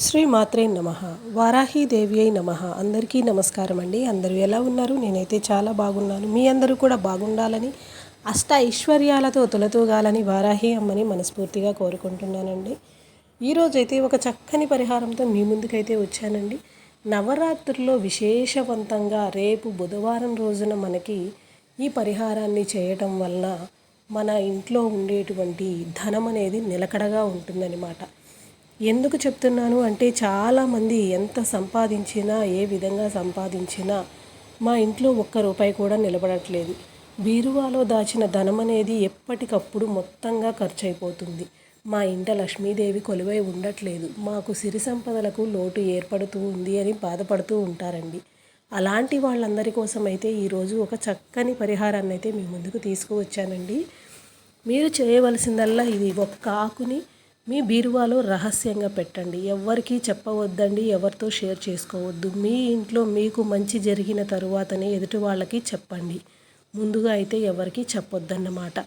శ్రీ మాత్రే నమ. వారాహీదేవి అయి నమ. అందరికీ నమస్కారం అండి. అందరూ ఎలా ఉన్నారు? నేనైతే చాలా బాగున్నాను. మీ అందరూ కూడా బాగుండాలని అష్ట ఐశ్వర్యాలతో తొలతూగాలని వారాహి అమ్మని మనస్ఫూర్తిగా కోరుకుంటున్నానండి. ఈరోజైతే ఒక చక్కని పరిహారంతో మీ ముందుకైతే వచ్చానండి. నవరాత్రుల్లో విశేషవంతంగా రేపు బుధవారం రోజున మనకి ఈ పరిహారాన్ని చేయటం వలన మన ఇంట్లో ఉండేటువంటి ధనం అనేది నిలకడగా ఉంటుందన్నమాట. ఎందుకు చెప్తున్నాను అంటే చాలామంది ఎంత సంపాదించినా ఏ విధంగా సంపాదించినా మా ఇంట్లో ఒక్క రూపాయి కూడా నిలబడట్లేదు. బీరువాలో దాచిన ధనం అనేది ఎప్పటికప్పుడు మొత్తంగా ఖర్చు అయిపోతుంది మా ఇంట లక్ష్మీదేవి కొలువై ఉండట్లేదు. మాకు సిరి సంపదలకు లోటు ఏర్పడుతూ ఉంది అని బాధపడుతూ ఉంటారండి. అలాంటి వాళ్ళందరి కోసం అయితే ఈరోజు ఒక చక్కని పరిహారాన్ని అయితే మీ ముందుకు తీసుకువచ్చానండి. మీరు చేయవలసిందల్లా ఇది ఒక్క ఆకుని మీ బీరువాలో రహస్యంగా పెట్టండి. ఎవరికీ చెప్పవద్దండి ఎవరితో షేర్ చేసుకోవద్దు. మీ ఇంట్లో మీకు మంచి జరిగిన తరువాతనే ఎదుటి వాళ్ళకి చెప్పండి. ముందుగా అయితే ఎవరికి చెప్పొద్దన్నమాట.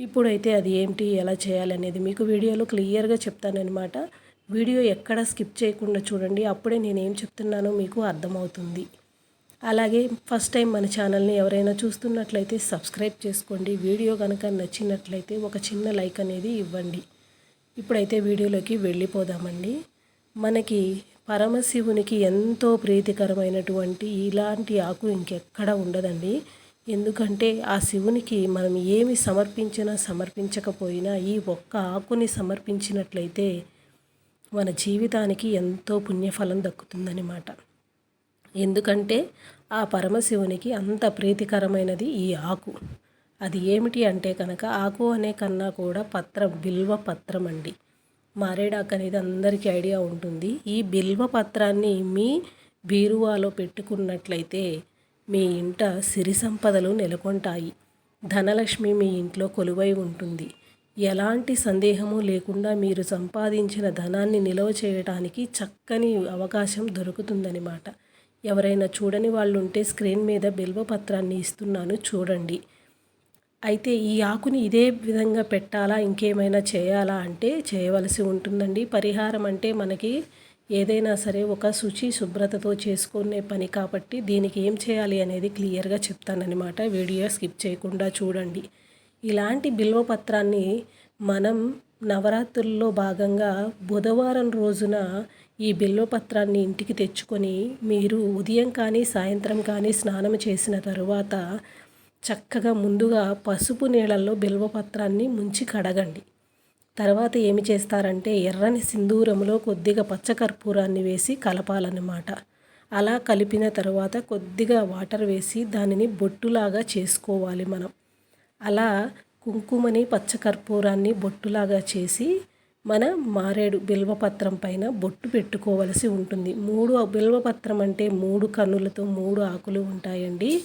ఇప్పుడైతే అది ఏంటి ఎలా చేయాలనేది మీకు వీడియోలో క్లియర్గా చెప్తానన్నమాట. వీడియో ఎక్కడ స్కిప్ చేయకుండా చూడండి. అప్పుడే నేనేం చెప్తున్నానో మీకు అర్థమవుతుంది. అలాగే ఫస్ట్ టైం మన ఛానల్ని ఎవరైనా చూస్తున్నట్లయితే సబ్స్క్రైబ్ చేసుకోండి. వీడియో కనుక నచ్చినట్లయితే ఒక చిన్న లైక్ అనేది ఇవ్వండి. ఇప్పుడైతే వీడియోలోకి వెళ్ళిపోదామండి. మనకి పరమశివునికి ఎంతో ప్రీతికరమైనటువంటి ఇలాంటి ఆకు ఇంకెక్కడ ఉండదండి. ఎందుకంటే ఆ శివునికి మనం ఏమి సమర్పించినా సమర్పించకపోయినా ఈ ఒక్క ఆకుని సమర్పించినట్లయితే మన జీవితానికి ఎంతో పుణ్యఫలం దక్కుతుందన్నమాట. ఎందుకంటే ఆ పరమశివునికి అంత ప్రీతికరమైనది ఈ ఆకు. అది ఏమిటి అంటే కనుక ఆకు అనే కన్నా కూడా పత్రం బిల్వ పత్రం అండి. మారేడాకు అనేది అందరికీ ఐడియా ఉంటుంది. ఈ బిల్వ పత్రాన్ని మీ బీరువాలో పెట్టుకున్నట్లయితే మీ ఇంట సిరి సంపదలు నెలకొంటాయి. ధనలక్ష్మి మీ ఇంట్లో కొలువై ఉంటుంది. ఎలాంటి సందేహము లేకుండా మీరు సంపాదించిన ధనాన్ని నిలవ చేయడానికి చక్కని అవకాశం దొరుకుతుందనమాట ఎవరైనా చూడని వాళ్ళు ఉంటే స్క్రీన్ మీద బిల్వ పత్రాన్ని ఇస్తున్నాను చూడండి. అయితే ఈ ఆకుని ఇదే విధంగా పెట్టాలా? ఇంకేమైనా చేయాలా అంటే చేయవలసి ఉంటుందండి. పరిహారం అంటే మనకి ఏదైనా సరే ఒక శుచి శుభ్రతతో చేసుకునే పని కాబట్టి దీనికి ఏం చేయాలి అనేది క్లియర్గా చెప్తానన్నమాట. వీడియో స్కిప్ చేయకుండా చూడండి. ఇలాంటి బిల్వపత్రాన్ని మనం నవరాత్రుల్లో భాగంగా బుధవారం రోజున ఈ బిల్వపత్రాన్ని ఇంటికి తెచ్చుకొని మీరు ఉదయం కానీ సాయంత్రం కానీ స్నానం చేసిన తరువాత చక్కగా ముందుగా పసుపు నీళ్ళల్లో బిల్వపత్రాన్ని ముంచి కడగండి. తర్వాత ఏమి చేస్తారంటే ఎర్రని సింధూరంలో కొద్దిగా పచ్చకర్పూరాన్ని వేసి కలపాలన్నమాట. అలా కలిపిన తర్వాత కొద్దిగా వాటర్ వేసి దానిని బొట్టులాగా చేసుకోవాలి మనం. అలా కుంకుమని పచ్చకర్పూరాన్ని బొట్టులాగా చేసి మన మారేడు బిల్వపత్రం పైన బొట్టు పెట్టుకోవలసి ఉంటుంది. మూడు బిల్వపత్రం అంటే మూడు కన్నులతో మూడు ఆకులు ఉంటాయండి.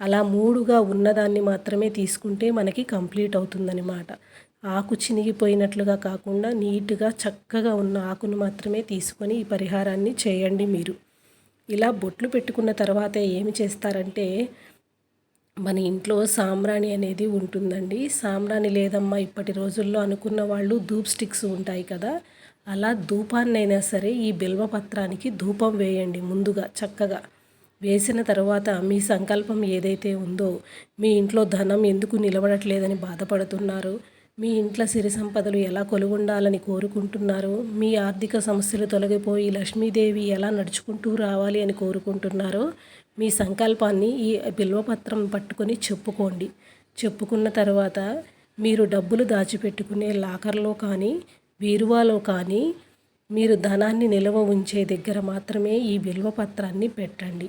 అలా మూడుగా ఉన్నదాన్ని మాత్రమే తీసుకుంటే మనకి కంప్లీట్ అవుతుందన్నమాట. ఆకు చినిగిపోయినట్లుగా కాకుండా నీట్గా చక్కగా ఉన్న ఆకును మాత్రమే తీసుకొని ఈ పరిహారాన్ని చేయండి మీరు. ఇలా బొట్లు పెట్టుకున్న తర్వాత ఏమి చేస్తారంటే మన ఇంట్లో సాంబ్రాణి అనేది ఉంటుందండి. సాంబ్రాణి లేదమ్మా ఇప్పటి రోజుల్లో అనుకున్న వాళ్ళు ధూప్ స్టిక్స్ ఉంటాయి కదా అలా ధూపాన్నైనా సరే ఈ బిల్వపత్రానికి ధూపం వేయండి ముందుగా చక్కగా. వేసిన తర్వాత మీ సంకల్పం ఏదైతే ఉందో మీ ఇంట్లో ధనం ఎందుకు నిలబడట్లేదని బాధపడుతున్నారు మీ ఇంట్లో సిరి సంపదలు ఎలా కొలుగుండాలని కోరుకుంటున్నారు మీ ఆర్థిక సమస్యలు తొలగిపోయి లక్ష్మీదేవి ఎలా నడుచుకుంటూ రావాలి అని కోరుకుంటున్నారో మీ సంకల్పాన్ని ఈ బిల్వపత్రం పట్టుకొని చెప్పుకోండి. చెప్పుకున్న తర్వాత మీరు డబ్బులు దాచిపెట్టుకునే లాకర్లో కానీ బీరువాలో కానీ మీరు ధనాన్ని నిల్వ ఉంచే దగ్గర మాత్రమే ఈ బిల్వపత్రాన్ని పెట్టండి.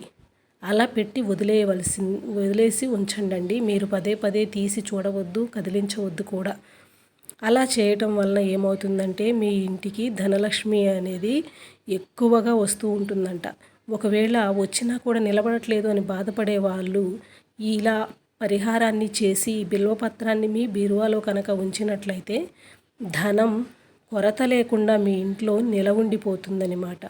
అలా పెట్టి వదిలేయవలసి వదిలేసి ఉంచండి మీరు పదే పదే తీసి చూడవద్దు కదిలించవద్దు కూడా. అలా చేయటం వలన ఏమవుతుందంటే మీ ఇంటికి ధనలక్ష్మి అనేది ఎక్కువగా వస్తూ ఉంటుందంట. ఒకవేళ వచ్చినా కూడా నిలబడట్లేదు అని బాధపడే వాళ్ళు ఇలా పరిహారాన్ని చేసి బిల్వపత్రాన్ని మీ బీరువాలో కనుక ఉంచినట్లయితే ధనం కొరత లేకుండా మీ ఇంట్లో నిలవుండిపోతుందనమాట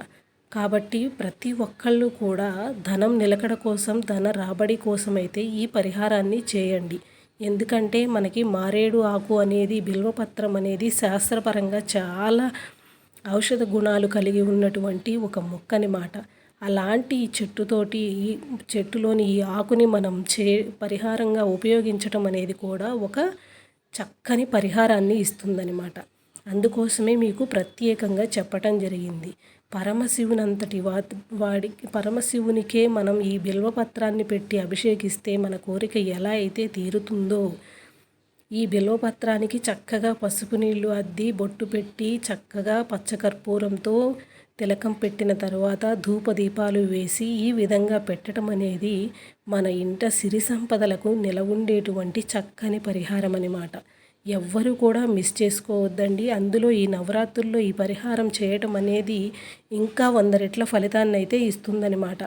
కాబట్టి ప్రతి ఒక్కళ్ళు కూడా ధనం నిలకడ కోసం ధన రాబడి కోసం అయితే ఈ పరిహారాన్ని చేయండి. ఎందుకంటే మనకి మారేడు ఆకు అనేది బిల్వపత్రం అనేది శాస్త్రపరంగా చాలా ఔషధ గుణాలు కలిగి ఉన్నటువంటి ఒక మొక్కని మాట. అలాంటి ఈ చెట్టుతోటి ఈ చెట్టులోని ఈ ఆకుని మనం చే పరిహారంగా ఉపయోగించటం అనేది కూడా ఒక చక్కని పరిహారాన్ని ఇస్తుందన్నమాట. అందుకోసమే మీకు ప్రత్యేకంగా చెప్పటం జరిగింది. పరమశివునంతటి వా వాడికి పరమశివునికే మనం ఈ బిల్వపత్రాన్ని పెట్టి అభిషేకిస్తే మన కోరిక ఎలా అయితే తీరుతుందో ఈ బిల్వపత్రానికి చక్కగా పసుపు నీళ్ళు అద్ది బొట్టు పెట్టి చక్కగా పచ్చకర్పూరంతో తిలకం పెట్టిన తర్వాత ధూప దీపాలు వేసి ఈ విధంగా పెట్టడం అనేది మన ఇంట సిరి సంపదలకు నిలవుండేటువంటి చక్కని పరిహారం అన్నమాట ఎవ్వరు కూడా మిస్ చేసుకోవద్దండి. అందులో ఈ నవరాత్రుల్లో ఈ పరిహారం చేయటం అనేది ఇంకా వంద రెట్ల ఫలితాన్ని అయితే ఇస్తుందన్నమాట.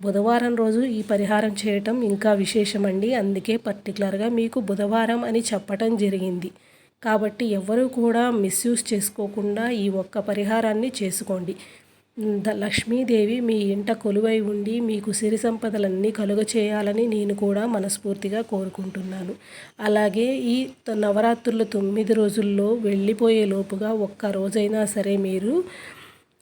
బుధవారం రోజు ఈ పరిహారం చేయటం ఇంకా విశేషమండి. అందుకే పర్టికులర్గా మీకు బుధవారం అని చెప్పటం జరిగింది. కాబట్టి ఎవరు కూడా మిస్యూజ్ చేసుకోకుండా ఈ ఒక్క పరిహారాన్ని చేసుకోండి. లక్ష్మీదేవి మీ ఇంట కొలువై ఉండి మీకు సిరి సంపదలన్నీ కలుగ చేయాలని నేను కూడా మనస్ఫూర్తిగా కోరుకుంటున్నాను. అలాగే ఈ నవరాత్రులు తొమ్మిది రోజుల్లో వెళ్ళిపోయే లోపుగా ఒక్క రోజైనా సరే మీరు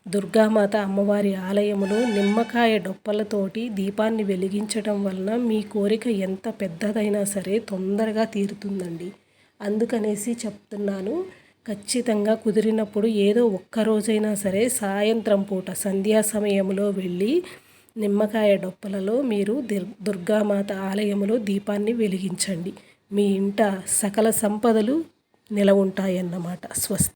దుర్గామాత అమ్మవారి ఆలయములో నిమ్మకాయ డొప్పలతోటి దీపాన్ని వెలిగించడం వలన మీ కోరిక ఎంత పెద్దదైనా సరే తొందరగా తీరుతుందండి. అందుకనేసి చెప్తున్నాను ఖచ్చితంగా కుదిరినప్పుడు ఏదో ఒక్క రోజైనా సరే సాయంత్రం పూట సంధ్యా సమయంలో వెళ్ళి నిమ్మకాయ డొప్పలలో మీరు దుర్గామాత ఆలయంలో దీపాన్ని వెలిగించండి. మీ ఇంట సకల సంపదలు నిలవుంటాయన్నమాట. ఉంటాయన్నమాట స్వస్తి